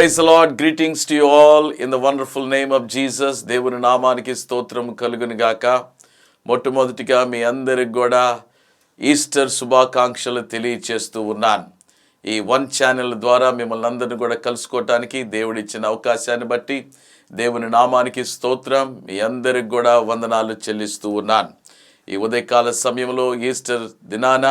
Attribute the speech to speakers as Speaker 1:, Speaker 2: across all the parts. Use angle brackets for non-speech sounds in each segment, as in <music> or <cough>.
Speaker 1: Praise lord greetings to all in the wonderful name of Jesus దేవుని నామానికి స్తోత్రం కలుగును గాక. మొట్టమొదటిగా మీ అందరికి కూడా ఈస్టర్ శుభాకాంక్షలు తెలియచేస్తూ ఉన్నాను. ఈ వన్ ఛానల్ ద్వారా మిమ్మల్ని అందరిని కూడా కలుసుకోవటానికి దేవుడిచ్చిన అవకాశాన్ని బట్టి దేవుని నామానికి స్తోత్రం. మీ అందరికి కూడా వందనాలు చెల్లిస్తూ ఉన్నాను. ఈ ఉదయకాల సమయంలో ఈస్టర్ దినాన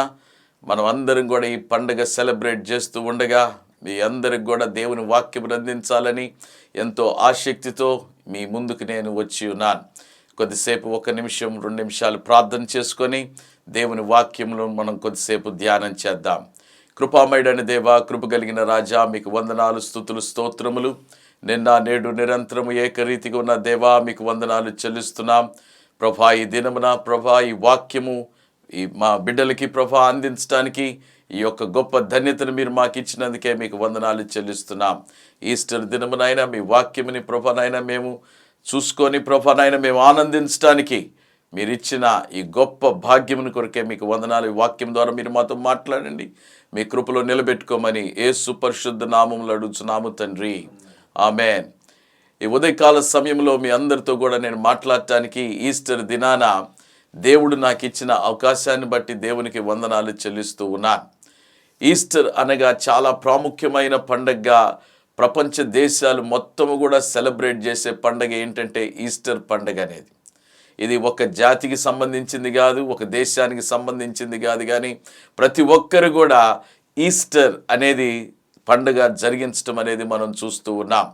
Speaker 1: మనం అందరం కూడా ఈ పండుగ సెలబ్రేట్ చేస్తూ ఉండగా మీ అందరికి కూడా దేవుని వాక్యం అందించాలని ఎంతో ఆసక్తితో మీ ముందుకు నేను వచ్చి ఉన్నాను. కొద్దిసేపు ఒక నిమిషం రెండు నిమిషాలు ప్రార్థన చేసుకొని దేవుని వాక్యంలో మనం కొద్దిసేపు ధ్యానం చేద్దాం. కృపామయుడని దేవా కృప కలిగిన రాజా మీకు వందనాలు స్థుతులు స్తోత్రములు. నిన్న నేడు నిరంతరము ఏకరీతిగా ఉన్న దేవా మీకు వందనాలు చెల్లిస్తున్నాం. ప్రభా ఈ దినమున ప్రభా ఈ వాక్యము ఈ మా బిడ్డలకి ప్రభా అందించడానికి ఈ యొక్క గొప్ప ధన్యతను మీరు మాకు ఇచ్చినందుకే మీకు వందనాలు చెల్లిస్తున్నాం. ఈస్టర్ దినమునైనా మీ వాక్యముని ప్రభనైనా మేము చూసుకొని ప్రభనైనా మేము ఆనందించడానికి మీరు ఇచ్చిన ఈ గొప్ప భాగ్యముని కొరకే మీకు వందనాలు. ఈ వాక్యం ద్వారా మీరు మాతో మాట్లాడండి. మీ కృపలో నిలబెట్టుకోమని ఏ సుపరిశుద్ధ నామములు అడుగుతున్నాము తండ్రి. ఆమెన్. ఈ ఉదయకాల సమయంలో మీ అందరితో కూడా నేను మాట్లాడటానికి ఈస్టర్ దినాన దేవుడు నాకు ఇచ్చిన అవకాశాన్ని బట్టి దేవునికి వందనాలు చెల్లిస్తూ ఉన్నాను. ఈస్టర్ అనగా చాలా ప్రాముఖ్యమైన పండగగా ప్రపంచ దేశాలు మొత్తము కూడా సెలబ్రేట్ చేసే పండగ ఏంటంటే ఈస్టర్ పండగ అనేది. ఇది ఒక జాతికి సంబంధించింది కాదు ఒక దేశానికి సంబంధించింది కాదు కానీ ప్రతి ఒక్కరు కూడా ఈస్టర్ అనేది పండుగ జరిగించడం అనేది మనం చూస్తూ ఉన్నాం.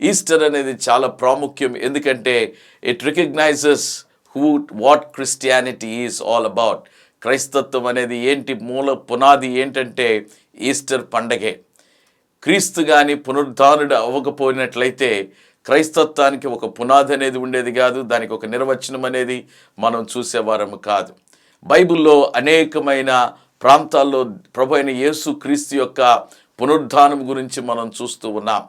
Speaker 1: ఈస్టర్ అనేది చాలా ప్రాముఖ్యం ఎందుకంటే it recognises who what Christianity is all about క్రైస్తత్వం అనేది ఏంటి? మూల పునాది ఏంటంటే ఈస్టర్ పండగే. క్రీస్తు కానీ పునరుద్ధానుడు అవ్వకపోయినట్లయితే క్రైస్తత్వానికి ఒక పునాది అనేది ఉండేది కాదు దానికి ఒక నిర్వచనం అనేది మనం చూసేవారము కాదు. బైబిల్లో అనేకమైన ప్రాంతాల్లో ప్రభు అయిన యేసు క్రీస్తు యొక్క పునరుద్ధానం గురించి మనం చూస్తూ ఉన్నాం.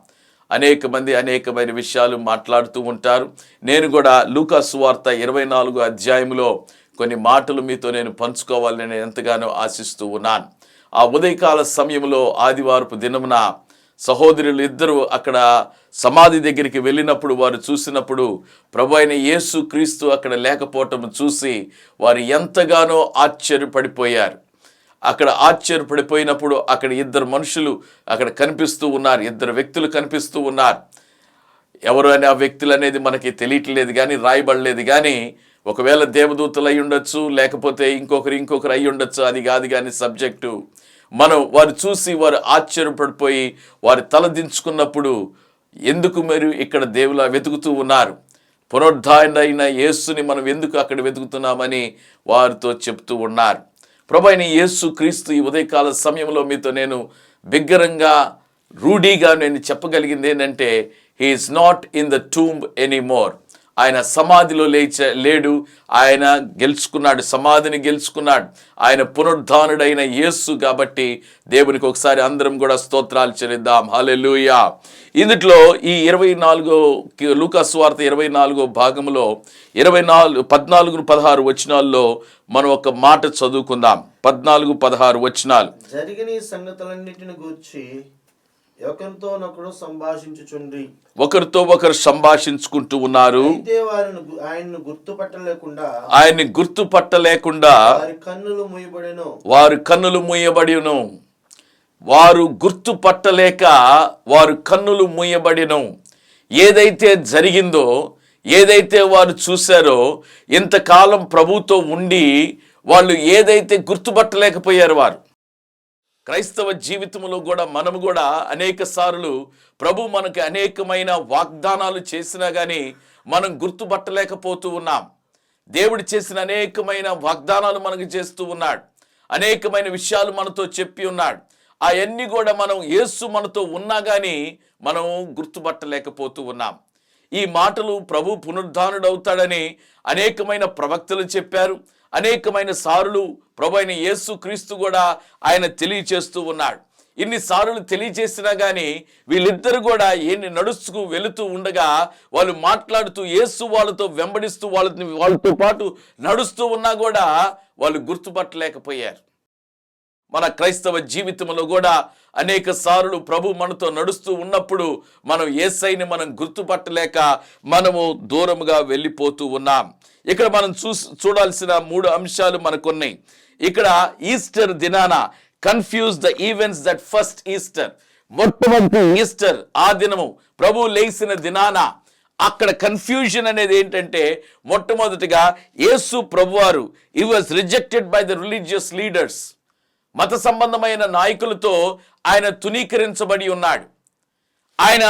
Speaker 1: అనేక మంది అనేకమైన విషయాలు మాట్లాడుతూ ఉంటారు. నేను కూడా లూకాసు వార్త ఇరవై నాలుగు అధ్యాయంలో కొన్ని మాటలు మీతో నేను పంచుకోవాలని నేను ఎంతగానో ఆశిస్తూ ఉన్నాను. ఆ ఉదయకాల సమయంలో ఆదివారపు దినమున సహోదరులు ఇద్దరు అక్కడ సమాధి దగ్గరికి వెళ్ళినప్పుడు వారు చూసినప్పుడు ప్రభు అయిన యేసు క్రీస్తు అక్కడ లేకపోవటం చూసి వారు ఎంతగానో ఆశ్చర్యపడిపోయారు. అక్కడ ఆశ్చర్యపడిపోయినప్పుడు అక్కడ ఇద్దరు మనుషులు అక్కడ కనిపిస్తూ ఉన్నారు ఇద్దరు వ్యక్తులు కనిపిస్తూ ఉన్నారు. ఎవరు అనే ఆ వ్యక్తులు అనేది మనకి తెలియట్లేదు కానీ రాయబడలేదు కానీ ఒకవేళ దేవదూతలు అయి ఉండొచ్చు లేకపోతే ఇంకొకరు ఇంకొకరు అయి ఉండొచ్చు అది కాదు కానీ సబ్జెక్టు మనం వారు చూసి వారు ఆశ్చర్యపడిపోయి వారు తల దించుకున్నప్పుడు ఎందుకు మీరు ఇక్కడ దేవులా వెతుకుతూ ఉన్నారు? పునరుద్ధారైన యేసుని మనం ఎందుకు అక్కడ వెతుకుతున్నామని వారితో చెప్తూ ఉన్నారు. ప్రభు యేసు క్రీస్తు ఈ ఉదయకాల సమయంలో మీతో నేను బిగ్గరంగా రూఢీగా నేను చెప్పగలిగింది ఏంటంటే he is not in the tomb anymore ఆయన సమాధిలో లేచ లేడు. ఆయన గెలుచుకున్నాడు సమాధిని గెలుచుకున్నాడు. ఆయన పునరుద్ధానుడైన యేసు కాబట్టి దేవునికి ఒకసారి అందరం కూడా స్తోత్రాలు చెల్లిద్దాం. హలెలుయా ఇందులో ఈ ఇరవై నాలుగో లూకాస్ వార్త ఇరవై నాలుగో భాగంలో ఇరవై నాలుగు పద్నాలుగు పదహారు వచనాల్లో మనం ఒక మాట చదువుకుందాం. పద్నాలుగు పదహారు వచనాలు.
Speaker 2: జరిగిన సంగతులన్నిటిని గూర్చి ఒకరితోనొకడు సంభాషించుచుండ్రి?
Speaker 1: ఒకరితో ఒకరు సంభాషించుకుంటూ ఉన్నారు.
Speaker 2: ఆయన్ను గుర్తుపట్టలేకుండా
Speaker 1: ఆయన్ని గుర్తుపట్టలేకుండా
Speaker 2: వారి కన్నులు మూయబడెను.
Speaker 1: వారు కన్నులు మూయబడిను వారు గుర్తుపట్టలేక వారు కన్నులు మూయబడిను. ఏదైతే జరిగిందో ఏదైతే వారు చూశారో ఇంతకాలం ప్రభుతో ఉండి వాళ్ళు ఏదైతే గుర్తుపట్టలేకపోయారు వారు. క్రైస్తవ జీవితంలో కూడా మనము కూడా అనేక సార్లు ప్రభు మనకి అనేకమైన వాగ్దానాలు చేసినా కానీ మనం గుర్తుపట్టలేకపోతూ ఉన్నాం. దేవుడు చేసిన అనేకమైన వాగ్దానాలు మనకు చేస్తూ ఉన్నాడు. అనేకమైన విషయాలు మనతో చెప్పి ఉన్నాడు. అవన్నీ కూడా మనం యేసు మనతో ఉన్నా కానీ మనం గుర్తుపట్టలేకపోతూ ఉన్నాం. ఈ మాటలు ప్రభు పునరుద్ధానుడవుతాడని అనేకమైన ప్రవక్తలు చెప్పారు. అనేకమైన సారులు ప్రభు అయిన యేసు క్రీస్తు కూడా ఆయన తెలియచేస్తూ ఉన్నాడు. ఇన్ని సార్లు తెలియజేసినా కానీ వీళ్ళిద్దరు కూడా ఎన్ని నడుచుకు వెళుతూ ఉండగా వాళ్ళు మాట్లాడుతూ యేసు వాళ్ళతో వెంబడిస్తూ వాళ్ళని వాళ్ళతో పాటు నడుస్తూ ఉన్నా కూడా వాళ్ళు గుర్తుపట్టలేకపోయారు. మన క్రైస్తవ జీవితంలో కూడా అనేక సార్లు ప్రభు మనతో నడుస్తూ ఉన్నప్పుడు మనం ఏసైని మనం గుర్తుపట్టలేక మనము దూరముగా వెళ్ళిపోతూ ఉన్నాం. ఇక్కడ మనం చూ చూడాల్సిన మూడు అంశాలు మనకున్నాయి. ఇక్కడ ఈస్టర్ దినాన confuse the events that first Easter మొట్టమొదటి ఈస్టర్ ఆ దినము ప్రభు లేచిన దినాన అక్కడ కన్ఫ్యూజన్ అనేది ఏంటంటే మొట్టమొదటిగా యేసు ప్రభువారు ఈ was rejected by the religious leaders మత సంబంధమైన నాయకులతో ఆయన తునీకరించబడి ఉన్నాడు. ఆయన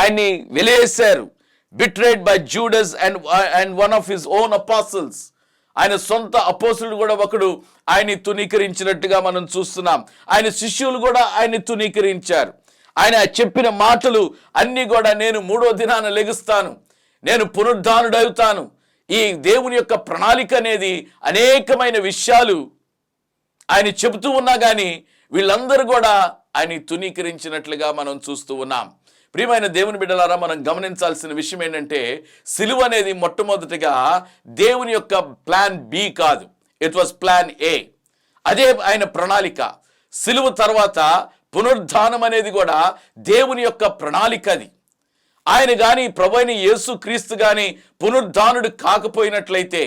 Speaker 1: ఆయన్ని వెలేశారు betrayed by Judas and and one of his own apostles ఆయన సొంత అపోసులు కూడా ఒకడు. ఆయన్ని తునీకరించినట్టుగా మనం చూస్తున్నాం. ఆయన శిష్యులు కూడా ఆయన్ని తునీకరించారు ఆయన చెప్పిన మాటలు అన్నీ కూడా నేను మూడో దినాన లెగుస్తాను. నేను పునరుద్ధానుడవుతాను. ఈ దేవుని యొక్క ప్రణాళిక అనేది అనేకమైన విషయాలు. ఆయన చెబుతూ ఉన్నా కానీ వీళ్ళందరూ కూడా ఆయన తునీకరించినట్లుగా మనం చూస్తూ ఉన్నాం. ప్రియమైన దేవుని బిడ్డలారా మనం గమనించాల్సిన విషయం ఏంటంటే సిలువ అనేది మొట్టమొదటిగా దేవుని యొక్క ప్లాన్ బి కాదు. ఇట్ వాస్ ప్లాన్ ఏ అదే ఆయన ప్రణాళిక. సిలువ తర్వాత పునరుద్ధానం అనేది కూడా దేవుని యొక్క ప్రణాళిక అది. ఆయన కానీ ప్రభైన యేసు క్రీస్తు కానీ పునరుద్ధానుడు కాకపోయినట్లయితే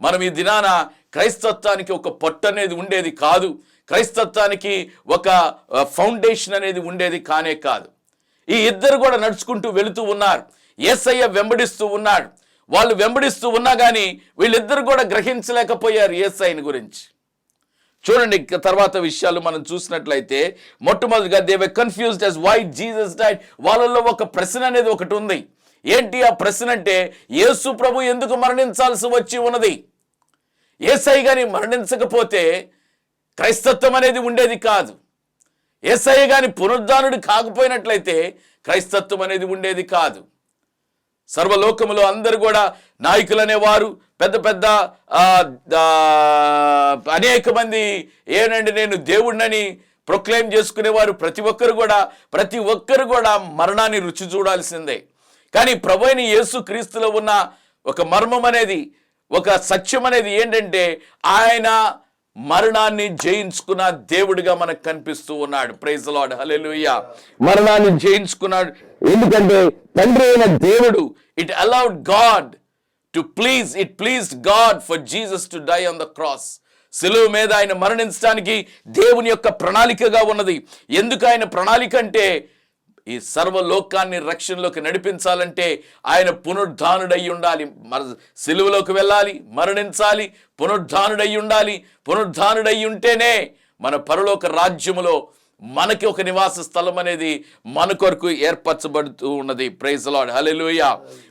Speaker 1: మనం ఈ దినాన క్రైస్తత్వానికి ఒక పొట్టు అనేది ఉండేది కాదు. క్రైస్తత్వానికి ఒక ఫౌండేషన్ అనేది ఉండేది కానే కాదు. ఈ ఇద్దరు కూడా నడుచుకుంటూ వెళుతూ ఉన్నారు. ఏసయ్య వెంబడిస్తూ ఉన్నాడు. వాళ్ళు వెంబడిస్తూ ఉన్నా కానీ వీళ్ళిద్దరు కూడా గ్రహించలేకపోయారు ఏసైని గురించి. చూడండి తర్వాత విషయాలు మనం చూసినట్లయితే మొట్టమొదటిగా దేవే confused us why Jesus died వాళ్ళలో ఒక ప్రశ్న అనేది ఒకటి ఉంది. ఏంటి ఆ ప్రశ్న అంటే యేసు ప్రభు ఎందుకు మరణించాల్సి వచ్చి ఉన్నది? ఏసై కానీ మరణించకపోతే క్రైస్తత్వం అనేది ఉండేది కాదు. ఏసయ్య గాని పునరుద్ధానుడు కాకపోయినట్లయితే క్రైస్తత్వం అనేది ఉండేది కాదు. సర్వలోకములో అందరూ కూడా నాయకులు అనేవారు పెద్ద పెద్ద అనేక మంది ఏనండి నేను దేవుడినని ప్రొక్లెయిమ్ చేసుకునేవారు ప్రతి ఒక్కరు కూడా ప్రతి ఒక్కరు కూడా మరణాన్ని రుచి చూడాల్సిందే. కానీ ప్రభైన యేసు క్రీస్తులో ఉన్న ఒక మర్మం అనేది ఒక సత్యం అనేది ఏంటంటే ఆయన మరణాన్ని జయించుకున్న దేవుడిగా మనకు కనిపిస్తూ ఉన్నాడు. ప్రైజ్ లాడ్ హలెలుయ మరణాన్ని జయించుకున్నాడు. ఎందుకంటే తండ్రి అయిన దేవుడు it allowed God to please it please God for Jesus to die on the cross సిలువ మీద ఆయన మరణించడానికి దేవుని యొక్క ప్రణాళికగా ఉన్నది. ఎందుకు ఆయన ప్రణాళిక అంటే ఈ సర్వలోకాన్ని రక్షణలోకి నడిపించాలంటే ఆయన పునరుద్ధానుడై ఉండాలి. మర సిలువలోకి వెళ్ళాలి మరణించాలి పునరుద్ధానుడై ఉండాలి. పునరుద్ధానుడై ఉంటేనే మన పరలోక రాజ్యములో మనకి ఒక నివాస స్థలం అనేది మన కొరకు ఏర్పరచబడుతూ ఉన్నది. ప్రైజ్ లార్డ్ హల్లెలూయా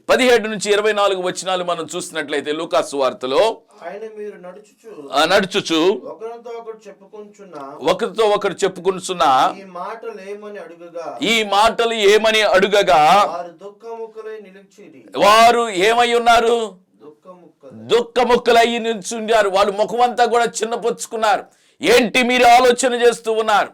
Speaker 1: పదిహేడు నుంచి ఇరవై నాలుగు వచనాలు మనం చూసినట్లయితే లూకాసు వార్తలో
Speaker 2: నడుచుచు. ఒకరితో ఒకరు చెప్పుకుంటున్న ఈ మాటలు ఏమని అడుగగా? వారు
Speaker 1: ఏమై ఉన్నారు? దుఃఖముక్కలయ్యి నిల్చుండారు వాళ్ళు ముఖమంతా కూడా చిన్నపుచ్చుకున్నారు. ఏంటి మీరు ఆలోచన చేస్తూ ఉన్నారు?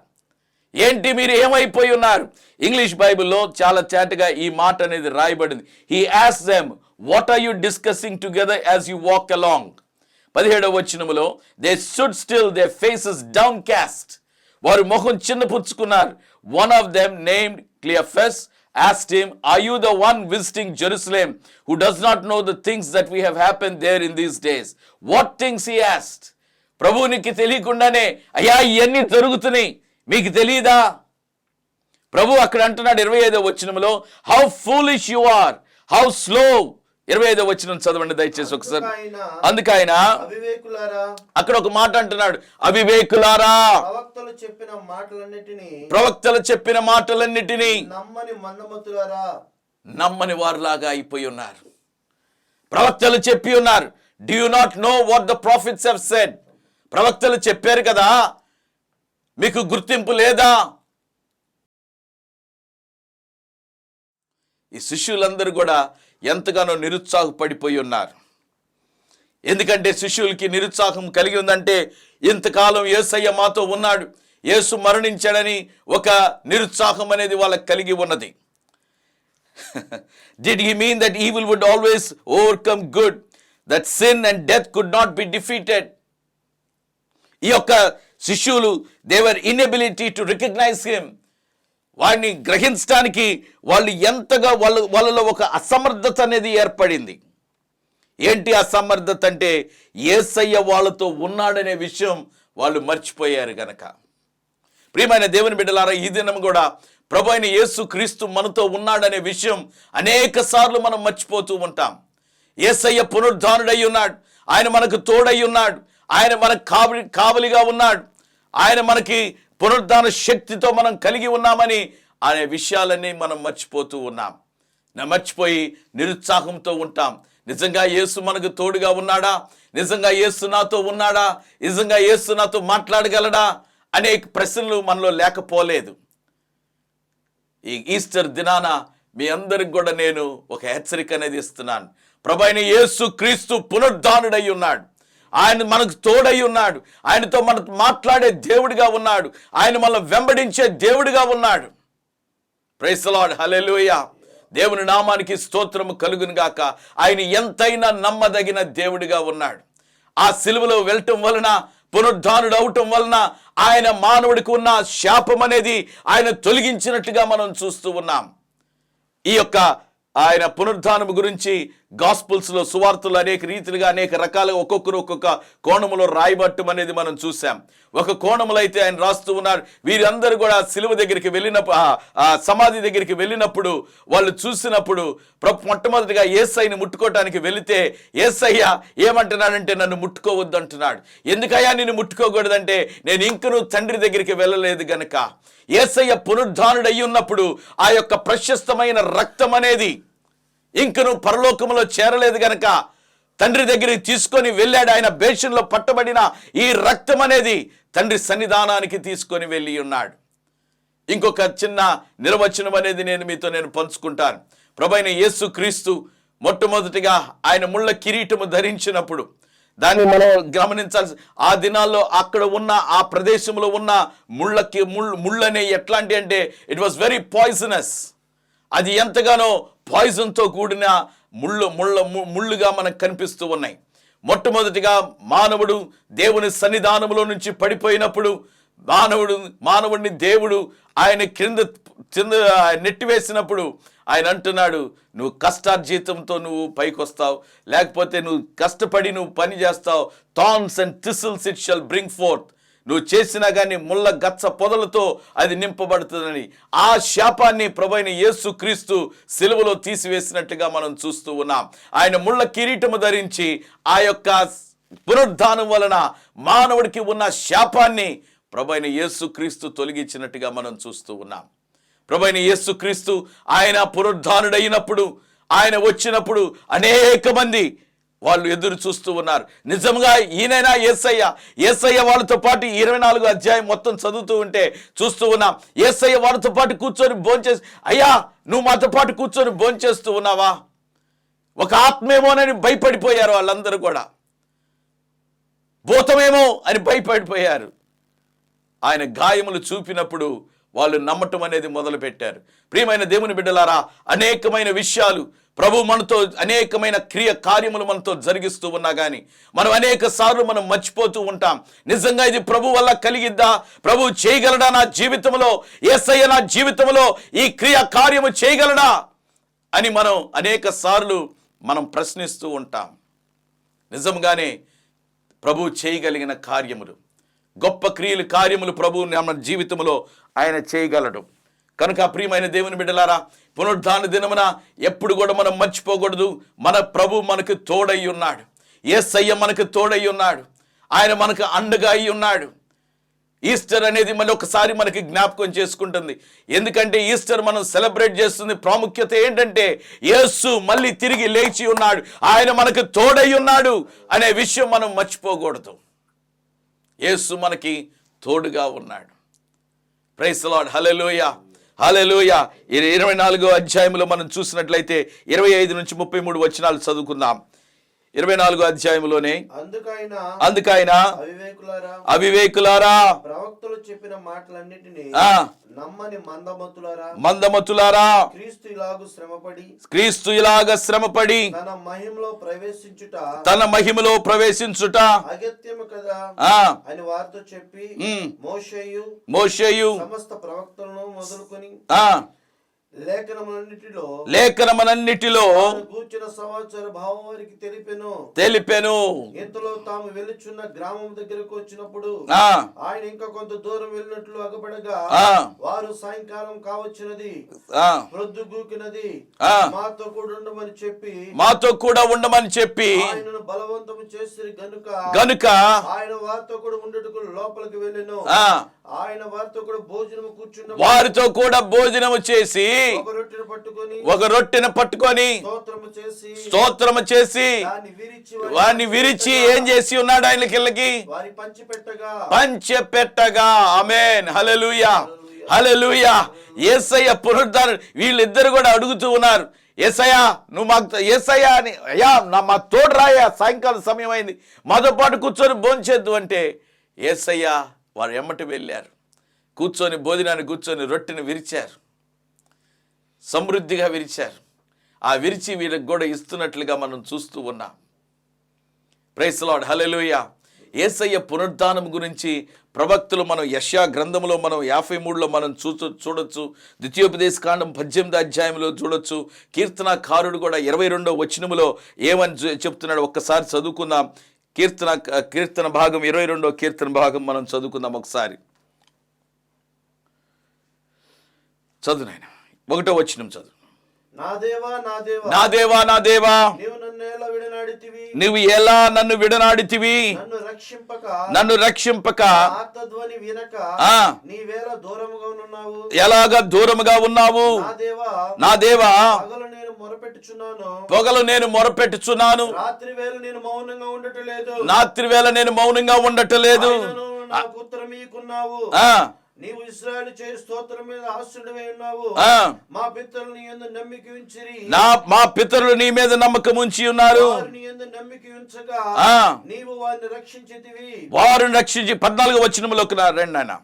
Speaker 1: ఏంటి మీరు ఏమైపోయి ఉన్నారు? ఇంగ్లీష్ బైబిల్లో చాలా చాటుగా ఈ మాట అనేది రాయబడింది. He as them what are you discussing together as you walk along పదిహేడవ వచనములో they stood still their faces downcast వారు ముఖం చిన్నపుచ్చుకున్నారు one of them named Cleopas asked him, Are you the one visiting Jerusalem who does not know the things that we have happened there in these days? What things he asked? ప్రభువునికి తెలియకుండానే అయ్యా ఇవన్నీ జరుగుతున్నాయి. మీకు తెలియదా ప్రభు అక్కడ అంటున్నాడు ఇరవై ఐదో వచనంలో how foolish you are how slow ఇరవై ఐదో వచనం చదవండి దయచేసి ఒకసారి. అందుకు ఆయన అక్కడ ఒక మాట అంటున్నాడు అవివేకులారా.
Speaker 2: ప్రవక్తలు చెప్పిన మాటలన్నిటినీ
Speaker 1: ప్రవక్తలు చెప్పిన మాటలన్నిటినీ
Speaker 2: నమ్మని మందమతులారా
Speaker 1: నమ్మని వారిలాగా అయిపోయి ఉన్నారు. ప్రవక్తలు చెప్పి ఉన్నారు do you not know what the prophets have said ప్రవక్తలు చెప్పారు కదా మీకు గుర్తింపు లేదా? ఈ శిష్యులందరూ కూడా ఎంతగానో నిరుత్సాహపడిపోయి ఉన్నారు. ఎందుకంటే శిష్యులకి నిరుత్సాహం కలిగి ఉందంటే ఇంతకాలం ఏసయ్య మాతో ఉన్నాడు. యేసు మరణించాడని ఒక నిరుత్సాహం అనేది వాళ్ళకి కలిగి ఉన్నది. <laughs> Did he mean that evil would always overcome good that sin and death could not be defeated ఈ యొక్క శిష్యులు their inability to recognise him వాడిని గ్రహించడానికి వాళ్ళు ఎంతగా వాళ్ళ వాళ్ళలో ఒక అసమర్థత అనేది ఏర్పడింది. ఏంటి అసమర్థత అంటే ఏసయ్య వాళ్ళతో ఉన్నాడనే విషయం వాళ్ళు మర్చిపోయారు గనక. ప్రియమైన దేవుని బిడ్డలారా ఈ దినం కూడా ప్రభు అయిన యేసు క్రీస్తు మనతో ఉన్నాడనే విషయం అనేక సార్లు మనం మర్చిపోతూ ఉంటాం. ఏసయ్య పునరుద్ధానుడై ఉన్నాడు. ఆయన మనకు తోడై ఉన్నాడు. ఆయన మనకు కావలి కావలిగా ఉన్నాడు. ఆయన మనకి పునరుద్ధాన శక్తితో మనం కలిగి ఉన్నామని అనే విషయాలన్నీ మనం మర్చిపోతూ ఉన్నాం. మర్చిపోయి నిరుత్సాహంతో ఉంటాం. నిజంగా యేసు మనకు తోడుగా ఉన్నాడా? నిజంగా యేసు నాతో ఉన్నాడా? నిజంగా యేసు నాతో మాట్లాడగలడా? అనే ప్రశ్నలు మనలో లేకపోలేదు. ఈ ఈస్టర్ దినాన మీ అందరికి కూడా నేను ఒక హెచ్చరిక అనేది ఇస్తున్నాను. ప్రభైన యేసు క్రీస్తు పునరుద్ధానుడై ఉన్నాడు. ఆయన మనకు తోడై ఉన్నాడు. ఆయనతో మన మాట్లాడే దేవుడిగా ఉన్నాడు. ఆయన మనల్ని వెంబడించే దేవుడిగా ఉన్నాడు. ప్రైసలాడ్ హలెలుయ దేవుని నామానికి స్తోత్రము కలుగును గాక. ఆయన ఎంతైనా నమ్మదగిన దేవుడిగా ఉన్నాడు. ఆ సిలువలో వెళ్ళటం వలన పునరుద్ధానుడు అవటం వలన ఆయన మానవుడికి ఉన్న శాపం అనేది ఆయన తొలగించినట్టుగా మనం చూస్తూ ఉన్నాం. ఈ యొక్క ఆయన పునరుద్ధానం గురించి గాస్పుల్స్లో సువార్తలు అనేక రీతిలుగా అనేక రకాలుగా ఒక్కొక్కరు ఒక్కొక్క కోణములో రాయబట్టం అనేది మనం చూసాం ఒక కోణములో అయితే ఆయన రాస్తూ ఉన్నారు. వీరందరూ కూడా సిలువ దగ్గరికి వెళ్ళినప్పుడు ఆ- సమాధి దగ్గరికి వెళ్ళినప్పుడు వాళ్ళు చూసినప్పుడు మొట్టమొదటిగా ఏసైని ముట్టుకోవటానికి వెళితే ఏసయ్య ఏమంటున్నాడంటే నన్ను ముట్టుకోవద్దు అంటున్నాడు ఎందుకయ్యా నేను ముట్టుకోకూడదంటే? నేను ఇంకను తండ్రి దగ్గరికి వెళ్ళలేదు గనక. ఏసయ్య పునరుద్ధానుడయ్యి ఉన్నప్పుడు ఆ యొక్క ప్రశస్తమైన రక్తం అనేది ఇంకను పరలోకంలో చేరలేదు గనక తండ్రి దగ్గరికి తీసుకొని వెళ్ళాడు. ఆయన బేషన్లో పట్టబడిన ఈ రక్తం అనేది తండ్రి సన్నిధానానికి తీసుకొని వెళ్ళి ఉన్నాడు. ఇంకొక చిన్న నిర్వచనం అనేది నేను మీతో నేను పంచుకుంటాను. ప్రభైన యేసు క్రీస్తు మొట్టమొదటిగా ఆయన ముళ్ళ కిరీటము ధరించినప్పుడు దాన్ని మనం గమనించాల్సి ఆ దినాల్లో అక్కడ ఉన్న ఆ ప్రదేశంలో ఉన్న ముళ్ళకి ముళ్ళు ముళ్ళనే ఎట్లాంటి అంటే ఇట్ వాస్ వెరీ పాయిజనస్ అది ఎంతగానో పాయిజన్తో కూడిన ముళ్ళు ముళ్ళ ముళ్ళుగా మనకు కనిపిస్తూ ఉన్నాయి. మొట్టమొదటిగా మానవుడు దేవుని సన్నిధానములో నుంచి పడిపోయినప్పుడు మానవుడు మానవుడిని దేవుడు ఆయన క్రింద కింద నెట్టివేసినప్పుడు ఆయన అంటున్నాడు నువ్వు కష్టార్జీతంతో నువ్వు పైకి వస్తావు లేకపోతే నువ్వు కష్టపడి నువ్వు పని చేస్తావు. Thorns and thistles it shall bring forth నువ్వు చేసినా కానీ ముళ్ళ గచ్చ పొదలతో అది నింపబడుతుందని ఆ శాపాన్ని ప్రభైన యేసు క్రీస్తు సిలువలో తీసివేసినట్టుగా మనం చూస్తూ ఉన్నాం. ఆయన ముళ్ళ కిరీటము ధరించి ఆ యొక్క పునరుద్ధానం వలన మానవుడికి ఉన్న శాపాన్ని ప్రభైన యేసు క్రీస్తు తొలగించినట్టుగా మనం చూస్తూ ఉన్నాం. ప్రభైన యేసు క్రీస్తు ఆయన పునరుద్ధానుడైనప్పుడు ఆయన వచ్చినప్పుడు అనేక మంది వాళ్ళు ఎదురు చూస్తూ ఉన్నారు. నిజంగా ఈయనైనా ఏసయ్య. ఏసయ్య వాళ్ళతో పాటు ఇరవై నాలుగు అధ్యాయం మొత్తం చదువుతూ ఉంటే చూస్తూ ఉన్నాం. ఏసయ్య వాళ్ళతో పాటు కూర్చొని భోంచేసి అయ్యా నువ్వు మాతో పాటు కూర్చొని భోంచేస్తూ ఉన్నావా? ఒక ఆత్మేమోనని భయపడిపోయారు వాళ్ళందరూ కూడా. భూతమేమో అని భయపడిపోయారు. ఆయన గాయములు చూపినప్పుడు వాళ్ళు నమ్మటం అనేది మొదలుపెట్టారు. ప్రియమైన దేవుని బిడ్డలారా అనేకమైన విషయాలు ప్రభు మనతో అనేకమైన క్రియ కార్యములు మనతో జరిగిస్తూ ఉన్నా కానీ మనం అనేక సార్లు మనం మర్చిపోతూ ఉంటాం. నిజంగా ఇది ప్రభు వల్ల కలిగిద్దా? ప్రభు చేయగలడా నా జీవితంలో? ఏసయ్య నా జీవితంలో ఈ క్రియ కార్యము చేయగలడా? అని మనం అనేక సార్లు మనం ప్రశ్నిస్తూ ఉంటాం. నిజంగానే ప్రభు చేయగలిగిన కార్యములు గొప్ప క్రియలు కార్యములు ప్రభు మన జీవితంలో ఆయన చేయగలడు. కనుక ప్రియమైన దేవుని బిడ్డలారా పునరుద్ధాన దినమున ఎప్పుడు కూడా మనం మర్చిపోకూడదు. మన ప్రభు మనకు తోడై ఉన్నాడు. ఏసయ్య మనకు తోడై ఉన్నాడు. ఆయన మనకు అండగా అయి ఉన్నాడు. ఈస్టర్ అనేది మళ్ళీ ఒకసారి మనకి జ్ఞాపకం చేసుకుంటుంది. ఎందుకంటే ఈస్టర్ మనం సెలబ్రేట్ చేస్తుంది ప్రాముఖ్యత ఏంటంటే యేసు మళ్ళీ తిరిగి లేచి ఉన్నాడు. ఆయన మనకు తోడై ఉన్నాడు అనే విషయం మనం మర్చిపోకూడదు. యేసు మనకి తోడుగా ఉన్నాడు. ప్రైస్ లాడ్ హలెలోయ హలెలోయ ఇరవై నాలుగో అధ్యాయంలో మనం చూసినట్లయితే ఇరవై ఐదు నుంచి ముప్పై మూడు వచనాలు చదువుకుందాం. ఇరవై నాలుగో అధ్యాయంలోనే
Speaker 2: అందుకైన
Speaker 1: అందుకైన
Speaker 2: అవివేకులారా ప్రవక్తలు చెప్పిన మాటలన్నిటినీ నమ్మని మందమతులారా
Speaker 1: మందమతులారా
Speaker 2: క్రీస్తు ఇలాగు శ్రమపడి
Speaker 1: క్రీస్తు ఇలాగ శ్రమపడి
Speaker 2: తన మహిమలో ప్రవేశించుట
Speaker 1: తన మహిమలో ప్రవేశించుట
Speaker 2: అగత్యము కదా
Speaker 1: ఆ
Speaker 2: అని వారితో చెప్పి మోషేయు
Speaker 1: మోషేయు
Speaker 2: సమస్త ప్రవక్తలను మొదలుకొని తాను కూర్చున్న సంవత్సర భావం వారికి తెలిపెను.
Speaker 1: తెలిపెను.
Speaker 2: ఇంతలో తాము వెలుచున్న గ్రామం దగ్గరకు వచ్చినప్పుడు
Speaker 1: ఆ.
Speaker 2: ఆయన ఇంకా కొంత దూరం వెళ్ళినట్లు అగపడగా
Speaker 1: ఆ.
Speaker 2: వారు సాయంకాలం కావచ్చినది
Speaker 1: ఆ.
Speaker 2: ప్రొద్దు గూకినది
Speaker 1: ఆ.
Speaker 2: మాతో కూడా ఉండమని చెప్పి
Speaker 1: మాతో కూడా ఉండమని చెప్పి
Speaker 2: ఆయనను బలవంతము చేసి గనుక
Speaker 1: గనుక
Speaker 2: ఆయన వారితో కూడా ఉండుటకు లోపలికి వెళ్ళెను.
Speaker 1: ఆ.
Speaker 2: ఆయన వారితో కూడా భోజనము కూర్చున్న
Speaker 1: వారితో కూడా భోజనము చేసి
Speaker 2: పట్టుకొని
Speaker 1: ఒక రొట్టెను పట్టుకొని
Speaker 2: స్తోత్రము చేసి దాన్ని విరిచి
Speaker 1: వారిని విరిచి ఏం చేసి ఉన్నాడు ఆయన కిళ్ళకి
Speaker 2: వారి పంచి పెట్టగా
Speaker 1: పంచెపెట్టగా ఆమెన్. హల్లెలూయా. హల్లెలూయా. యేసయ్య పునరుద్ధారణ వీళ్ళిద్దరు కూడా అడుగుతూ ఉన్నారు. ఏసయ్యా నువ్వు మాకు ఏసయ్యా అని అయ్యా నా మా తోడు రాయా. సాయంకాలం సమయం అయింది మాతో పాటు కూర్చొని భోంచేద్దు అంటే ఏసయ్య వారు ఎమ్మటి వెళ్ళారు. కూర్చొని భోజనాన్ని కూర్చొని రొట్టెని విరిచారు. సమృద్ధిగా విరిచారు. ఆ విరిచి వీళ్ళకి కూడా ఇస్తున్నట్లుగా మనం చూస్తూ ఉన్నాం. ప్రైస్ హలెలుయ ఏసయ్య పునరుద్ధానం గురించి ప్రవక్తులు మనం యష్యా గ్రంథంలో మనం యాభై మూడులో మనం చూ చూడొచ్చు. ద్వితీయోపదేశ కాండం పద్దెనిమిది అధ్యాయంలో చూడొచ్చు. కీర్తనకారుడు కూడా ఇరవై రెండో వచనములో ఏమని చెప్తున్నాడు ఒక్కసారి చదువుకుందాం. కీర్తన కీర్తన భాగం ఇరవై రెండో కీర్తన భాగం మనం చదువుకుందాం ఒకసారి. చదువు ఒకటో వచనం చదువు.
Speaker 2: నా దేవా నా దేవా
Speaker 1: నువ్వు ఎలా నన్ను విడనాడితివి?
Speaker 2: నన్ను రక్షింపక
Speaker 1: ఎలాగ దూరముగా ఉన్నావు?
Speaker 2: నా దేవా పగలు నేను మొరపెట్టుచున్నాను. రాత్రి వేళ నేను మౌనంగా ఉండటం లేదు.
Speaker 1: రాత్రి వేళ నేను మౌనంగా ఉండటలేదు
Speaker 2: నీవు ఇస్రాయల్ చేయి స్తోత్రం మీద ఆశ్రుడమై ఉన్నావు. మా పితరులు నీ ఎందు నమ్మిక ఉంచిరి.
Speaker 1: నా మా పితరులు నీ మీద నమ్మకం ఉంచి ఉన్నారు.
Speaker 2: వారు నీ ఎందు నమ్మిక ఉంచగా
Speaker 1: ఆ.
Speaker 2: నీవు వారిని రక్షించితివి.
Speaker 1: వారిని రక్షించి పద్నాలుగు వచనములోకి నా రండి నాయన.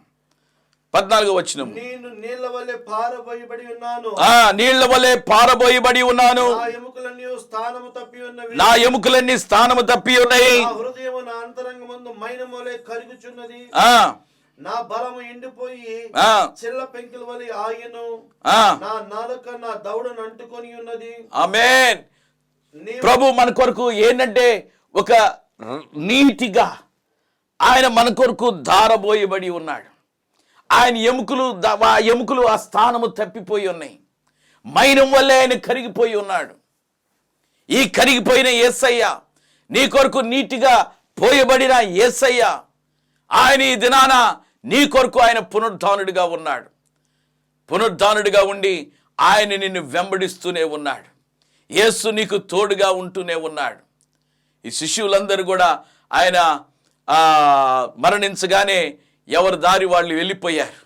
Speaker 1: పద్నాలుగు వచనం
Speaker 2: నేను నీళ్ళ వల్లే పారబోయబడి ఉన్నాను.
Speaker 1: ఆ నీళ్ళ వలె పారబోయబడి ఉన్నాను.
Speaker 2: నా ఎముకలన్నీ స్థానము తప్పి ఉన్నవి.
Speaker 1: నా ఎముకలన్నీ స్థానము తప్పి ఉన్నాయి.
Speaker 2: హృదయము నా అంతరంగమందు మైనమోలే కరుగుచున్నది.
Speaker 1: ఆ.
Speaker 2: నా బలము ఎండిపోయి చిల్ల పెంకుల వలె ఆగిను.
Speaker 1: ఆ.
Speaker 2: నా నాలుక నా దౌడను అంటుకొని ఉన్నది.
Speaker 1: ఆమేన్. ప్రభు మన కొరకు ఏంటంటే ఒక నీటిగా ఆయన మన కొరకు దారబోయబడి ఉన్నాడు. ఆయన ఎముకలు ఆ ఎముకలు ఆ స్థానము తప్పిపోయి ఉన్నాయి. మైనం వల్లే ఆయన కరిగిపోయి ఉన్నాడు. ఈ కరిగిపోయిన ఏసయ్య నీ కొరకు నీటిగా పోయబడిన ఏసయ్య ఆయన ఈ దినాన నీ కొరకు ఆయన పునరుద్ధానుడిగా ఉన్నాడు. పునరుద్ధానుడిగా ఉండి ఆయన నిన్ను వెంబడిస్తూనే ఉన్నాడు. యేసు నీకు తోడుగా ఉంటూనే ఉన్నాడు. ఈ శిష్యులందరూ కూడా ఆయన మరణించగానే ఎవరి దారి వాళ్ళు వెళ్ళిపోయారు.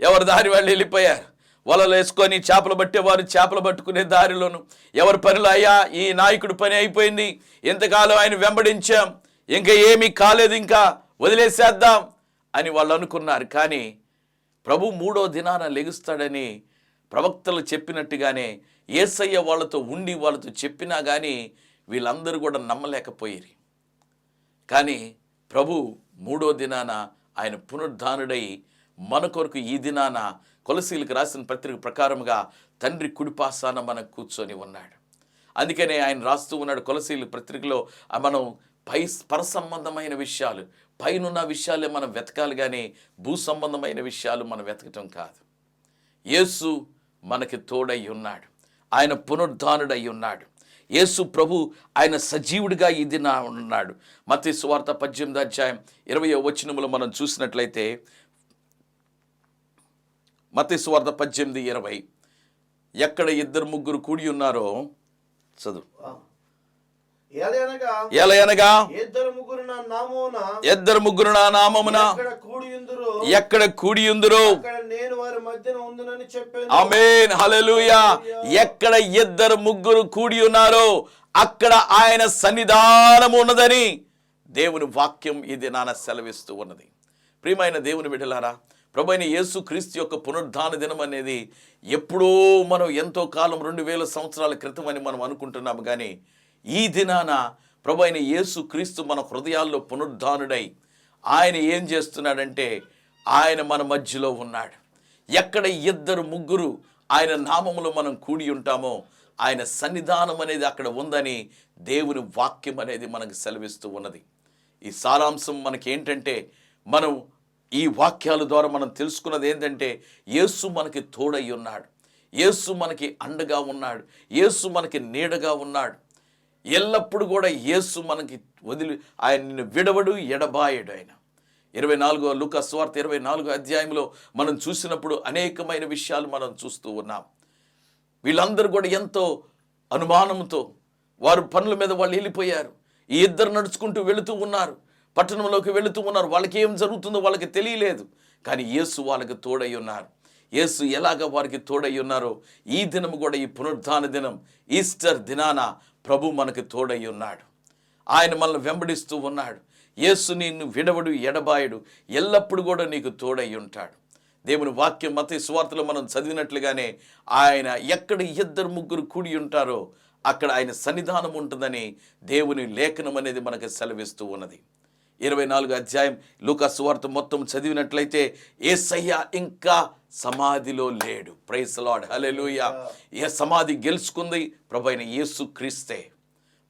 Speaker 1: ఎవరి దారి వాళ్ళు వెళ్ళిపోయారు? వలలు వేసుకొని చేపలు పట్టేవారు చేపలు పట్టుకునే దారిలోను. ఎవరి పనులు? అయ్యా ఈ నాయకుడు పని అయిపోయింది. ఎంతకాలం ఆయన వెంబడించాం. ఇంకా ఏమీ కాలేదు ఇంకా వదిలేసేద్దాం. అని వాళ్ళు అనుకున్నారు. కానీ ప్రభు మూడో దినాన లెగుస్తాడని ప్రవక్తలు చెప్పినట్టుగానే ఏసయ్య వాళ్ళతో ఉండి వాళ్ళతో చెప్పినా కానీ వీళ్ళందరూ కూడా నమ్మలేకపోయారు. కానీ ప్రభు మూడో దినాన ఆయన పునరుద్ధానుడై మన కొరకు ఈ దినాన కొలసీలకు రాసిన పత్రిక ప్రకారముగా తండ్రి కుడిపాసాన మనం కూర్చొని ఉన్నాడు. అందుకనే ఆయన రాస్తూ ఉన్నాడు కొలసీలు పత్రికలో మనం పై పర సంబంధమైన విషయాలు పైనున్న విషయాలే మనం వెతకాలి కానీ భూ సంబంధమైన విషయాలు మనం వెతకటం కాదు. యేసు మనకి తోడై ఉన్నాడు. ఆయన పునరుద్ధానుడై ఉన్నాడు. యేసు ప్రభు ఆయన సజీవుడిగా ఇది నా ఉన్నాడు. మత్తి సువార్త పద్దెనిమిది అధ్యాయం ఇరవై వచనములు మనం చూసినట్లయితే మతి సువార్త పద్దెనిమిది ఇరవై ఎక్కడ ఇద్దరు ముగ్గురు కూడి ఉన్నారో చదువు. ఎలయనగా
Speaker 2: ఇద్దరు ముగ్గురు నా
Speaker 1: నామమున
Speaker 2: ఎక్కడ కూడి ఉందురు
Speaker 1: ఆమేన్. హల్లెలూయా. ఎక్కడ ఇద్దరు ముగ్గురు కూడి ఉన్నారో అక్కడ ఆయన సన్నిధానం ఉన్నదని దేవుని వాక్యం ఇది నాన్న సెలవిస్తూ ఉన్నది. ప్రియమైన దేవుని బిడ్డలారా ప్రభు అయిన యేసు క్రీస్తు యొక్క పునరుద్ధాన దినం అనేది ఎప్పుడో మనం ఎంతో కాలం రెండు వేల సంవత్సరాల క్రితం అని మనం అనుకుంటున్నాము కానీ ఈ దినాన ప్రభు అయిన యేసు క్రీస్తు మన హృదయాల్లో పునరుద్ధానుడై ఆయన ఏం చేస్తున్నాడంటే ఆయన మన మధ్యలో ఉన్నాడు. ఎక్కడ ఇద్దరు ముగ్గురు ఆయన నామములో మనం కూడి ఉంటామో ఆయన సన్నిధానం అనేది అక్కడ ఉందని దేవుని వాక్యం అనేది మనకు సెలవిస్తూ ఉన్నది. ఈ సారాంశం మనకి ఏంటంటే మనం ఈ వాక్యాల ద్వారా మనం తెలుసుకున్నది ఏంటంటే యేసు మనకి తోడై ఉన్నాడు. యేసు మనకి అండగా ఉన్నాడు. యేసు మనకి నీడగా ఉన్నాడు. ఎల్లప్పుడు కూడా యేసు మనకి వదిలి ఆయన నిన్ను విడవడు ఎడబాయడు ఆయన. ఇరవై నాలుగో లుక స్వార్థ ఇరవై నాలుగో అధ్యాయంలో మనం చూసినప్పుడు అనేకమైన విషయాలు మనం చూస్తూ ఉన్నాం. వీళ్ళందరూ కూడా ఎంతో అనుమానంతో వారు పనుల మీద వాళ్ళు వెళ్ళిపోయారు. ఈ ఇద్దరు నడుచుకుంటూ వెళుతూ ఉన్నారు. పట్టణంలోకి వెళుతూ ఉన్నారు. వాళ్ళకి ఏం జరుగుతుందో వాళ్ళకి తెలియలేదు. కానీ యేసు వాళ్ళకి తోడై ఉన్నారు. యేసు ఎలాగ వారికి తోడై ఉన్నారో ఈ దినం కూడా ఈ పునరుద్ధాన దినం ఈస్టర్ దినాన ప్రభు మనకి తోడై ఉన్నాడు. ఆయన మనల్ని వెంబడిస్తూ ఉన్నాడు. యేసు నిన్ను విడవడు ఎడబాయడు ఎల్లప్పుడు కూడా నీకు తోడై ఉంటాడు. దేవుని వాక్యం మత సువార్తలో మనం చదివినట్లుగానే ఆయన ఎక్కడ ఇద్దరు ముగ్గురు కూడి ఉంటారో అక్కడ ఆయన సన్నిధానం ఉంటుందని దేవుని లేఖనం అనేది మనకు సెలవిస్తూ ఉన్నది. ఇరవై నాలుగు అధ్యాయం లూకా సువార్త మొత్తం చదివినట్లయితే ఏసయ్య ఇంకా సమాధిలో లేడు. ప్రైస్ లాడ్ హలెలుయ ఏ సమాధి గెలుచుకుంది? ప్రభైన యేసు క్రీస్తే.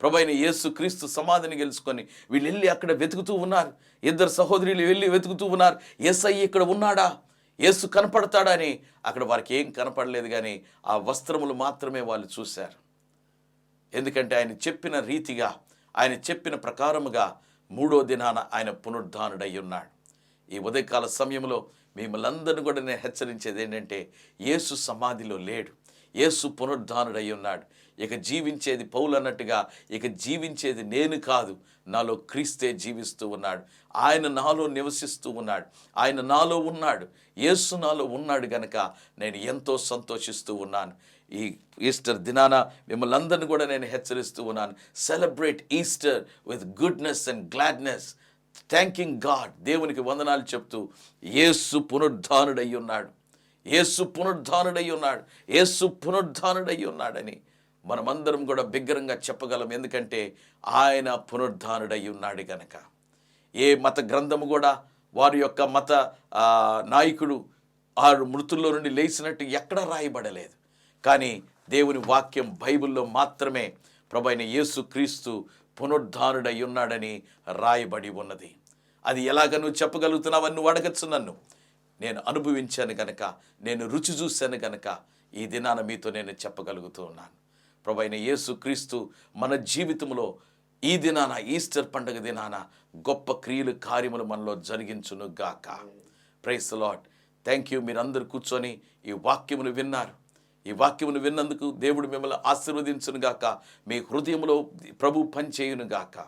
Speaker 1: ప్రభైన యేసు క్రీస్తు సమాధిని గెలుచుకొని వీళ్ళు వెళ్ళి అక్కడ వెతుకుతూ ఉన్నారు. ఇద్దరు సహోదరులు వెళ్ళి వెతుకుతూ ఉన్నారు. ఏసయ్య ఇక్కడ ఉన్నాడా? యేసు కనపడతాడా అని? అక్కడ వారికి ఏం కనపడలేదు కానీ ఆ వస్త్రములు మాత్రమే వాళ్ళు చూశారు. ఎందుకంటే ఆయన చెప్పిన రీతిగా ఆయన చెప్పిన ప్రకారముగా మూడో దినాన ఆయన పునరుద్ధానుడై ఉన్నాడు. ఈ ఉదయకాల సమయంలో మిమ్మల్ని అందరిని కూడా నేను హెచ్చరించేది ఏంటంటే యేసు సమాధిలో లేడు. యేసు పునరుద్ధానుడై ఉన్నాడు. ఇక జీవించేది పౌలు అన్నట్టుగా ఇక జీవించేది నేను కాదు. నాలో క్రీస్తే జీవిస్తూ ఉన్నాడు. ఆయన నాలో నివసిస్తూ ఉన్నాడు. ఆయన నాలో ఉన్నాడు. యేసు నాలో ఉన్నాడు గనక నేను ఎంతో సంతోషిస్తూ ఉన్నాను. ఈ ఈస్టర్ దినాన మిమ్మల్ని అందరిని కూడా నేను హెచ్చరిస్తూ ఉన్నాను. Celebrate Easter with goodness and gladness thanking God దేవునికి వందనాలు చెప్తూ ఏసు పునరుద్ధానుడై ఉన్నాడు. యేసు పునరుద్ధానుడై ఉన్నాడు. యేసు పునరుద్ధానుడై ఉన్నాడని మనమందరం కూడా బిగ్గరంగా చెప్పగలం. ఎందుకంటే ఆయన పునరుద్ధానుడై ఉన్నాడు గనక. ఏ మత గ్రంథము కూడా వారి యొక్క మత నాయకుడు ఆ మృతుల్లో నుండి లేచినట్టు ఎక్కడ రాయబడలేదు. కానీ దేవుని వాక్యం బైబిల్లో మాత్రమే ప్రభైన యేసు క్రీస్తు పునరుద్ధానుడై ఉన్నాడని రాయబడి ఉన్నది. అది ఎలాగ నువ్వు చెప్పగలుగుతున్నావని నువ్వు అడగచ్చు నన్ను. నేను అనుభవించాను గనక నేను రుచి చూశాను గనక ఈ దినాన మీతో నేను చెప్పగలుగుతూ ఉన్నాను. ప్రభైన యేసు క్రీస్తు మన జీవితంలో ఈ దినాన ఈస్టర్ పండుగ దినాన గొప్ప క్రియలు కార్యములు మనలో జరిగించును గాక. ప్రైస్ లాడ్ థ్యాంక్ యూ మీరందరూ కూర్చొని ఈ వాక్యమును విన్నారు. ఈ వాక్యమును విన్నందుకు దేవుడు మిమ్మల్ని ఆశీర్వదించును గాక. మీ హృదయంలో ప్రభు పనిచేయును గాక.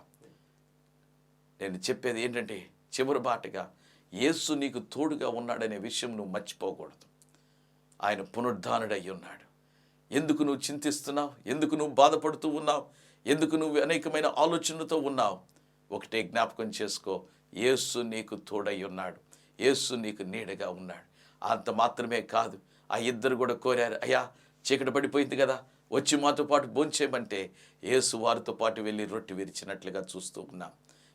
Speaker 1: నేను చెప్పేది ఏంటంటే చివరి బాటగా యేసు నీకు తోడుగా ఉన్నాడనే విషయం నువ్వు మర్చిపోకూడదు. ఆయన పునరుద్ధానుడై ఉన్నాడు. ఎందుకు నువ్వు చింతిస్తున్నావు? ఎందుకు నువ్వు బాధపడుతూ ఉన్నావు? ఎందుకు నువ్వు అనేకమైన ఆలోచనలతో ఉన్నావు? ఒకటే జ్ఞాపకం చేసుకో యేసు నీకు తోడై ఉన్నాడు. యేసు నీకు నీడగా ఉన్నాడు. అంత మాత్రమే కాదు ఆ ఇద్దరు కూడా కోరారు అయ్యా చీకటి పడిపోయింది కదా వచ్చి మాతో పాటు భోంచేయమంటే. యేసు వారితో పాటు వెళ్ళి రొట్టె విరిచినట్లుగా చూస్తూ ఉన్నాం.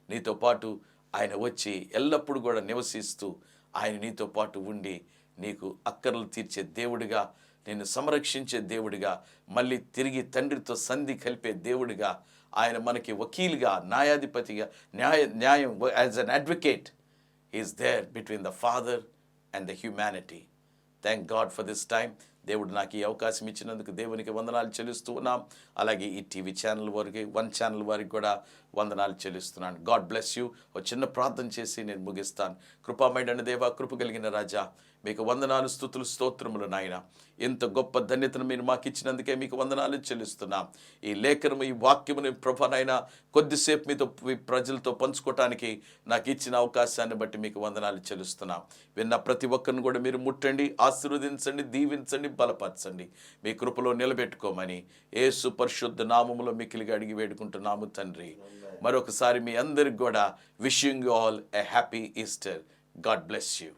Speaker 1: నీతో పాటు ఆయన వచ్చి ఎల్లప్పుడూ కూడా నివసిస్తూ ఆయన నీతో పాటు ఉండి నీకు అక్కర్లు తీర్చే దేవుడిగా నిన్ను సంరక్షించే దేవుడిగా మళ్ళీ తిరిగి తండ్రితో సంధి కలిపే దేవుడిగా ఆయన మనకి వకీలుగా న్యాయాధిపతిగా న్యాయ న్యాయం as an advocate is there between the father and the humanity thank God for this time దేవుడు నాకు ఈ అవకాశం ఇచ్చినందుకు దేవునికి వందనాలు చెల్లిస్తూ ఉన్నాం. అలాగే ఈ టీవీ ఛానల్ వారికి వన్ ఛానల్ వారికి కూడా వందనాలు చెల్లిస్తున్నాను. గాడ్ బ్లెస్ యూ ఒక చిన్న ప్రార్థన చేసి నేను ముగిస్తాను. కృపామైడని దేవా కృప కలిగిన రాజా మీకు వందనాలు స్థుతులు స్తోత్రములు నాయన. ఇంత గొప్ప ధన్యతను మీరు మాకు ఇచ్చినందుకే మీకు వందనాలు చెల్లిస్తున్నాం. ఈ లేఖనము ఈ వాక్యముని ప్రభనైనా కొద్దిసేపు మీతో మీ ప్రజలతో పంచుకోవటానికి నాకు ఇచ్చిన అవకాశాన్ని బట్టి మీకు వందనాలు చెల్లిస్తున్నాం. విన్న ప్రతి ఒక్కరిని కూడా మీరు ముట్టండి ఆశీర్వదించండి దీవించండి బలపరచండి. మీ కృపలో నిలబెట్టుకోమని ఏ పరిశుద్ధ నామములో మిక్కిలిగా అడిగి వేడుకుంటున్నాము తండ్రి. మరొకసారి మీ అందరికి కూడా wishing you all a happy Easter. God bless you.